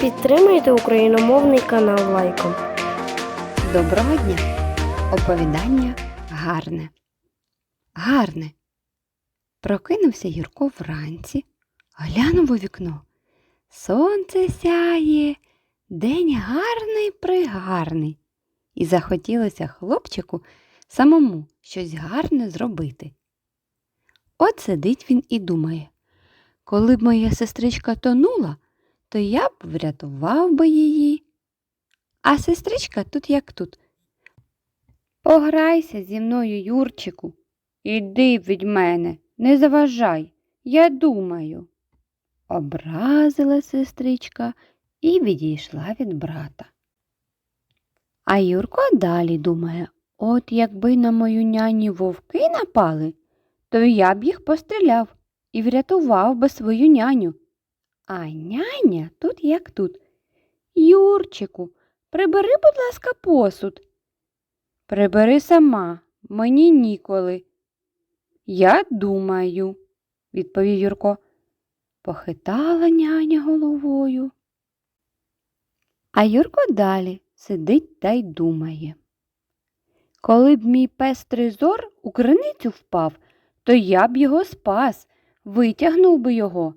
Підтримайте україномовний канал лайком. Доброго дня! Оповідання гарне. Гарне. Прокинувся Юрко вранці, глянув у вікно. Сонце сяє, день гарний пригарний. І захотілося хлопчику самому щось гарне зробити. От сидить він і думає, коли б моя сестричка тонула, то я б врятував би її. А сестричка тут як тут. Пограйся зі мною, Юрчику. Іди від мене, не заважай, я думаю. Образила сестричка і відійшла від брата. А Юрко далі думає, от якби на мою няні вовки напали, то я б їх постріляв і врятував би свою няню. А няня тут як тут. Юрчику, Прибери, будь ласка, посуд. Прибери сама, мені ніколи. Я думаю, відповів Юрко. Похитала няня головою. А Юрко далі сидить та й думає. Коли б мій пес Тризор у криницю впав, то я б його спас, витягнув би його.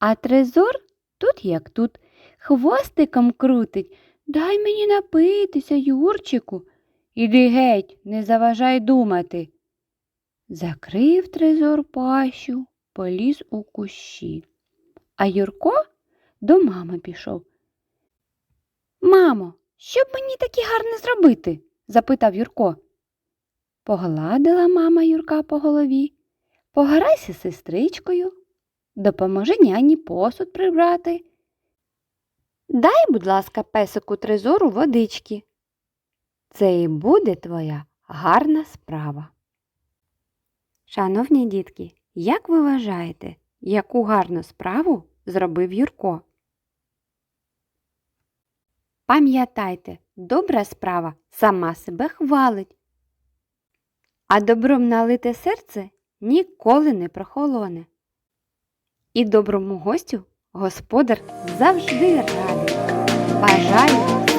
А Тризор тут як тут, хвостиком крутить. Дай мені напитися, Юрчику. Іди геть, не заважай думати. Закрив трезор пащу, поліз у кущі. А Юрко до мами пішов. Мамо, що б мені таке гарне зробити? запитав Юрко. Погладила мама Юрка по голові. Пограйся з сестричкою, допоможи няні посуд прибрати. Дай, будь ласка, песику трезору водички. Це і буде твоя гарна справа. Шановні дітки, як ви вважаєте, яку гарну справу зробив Юрко? Пам'ятайте, добра справа сама себе хвалить, а добром налите серце ніколи не прохолоне. І доброму гостю господар завжди радий. Бажаю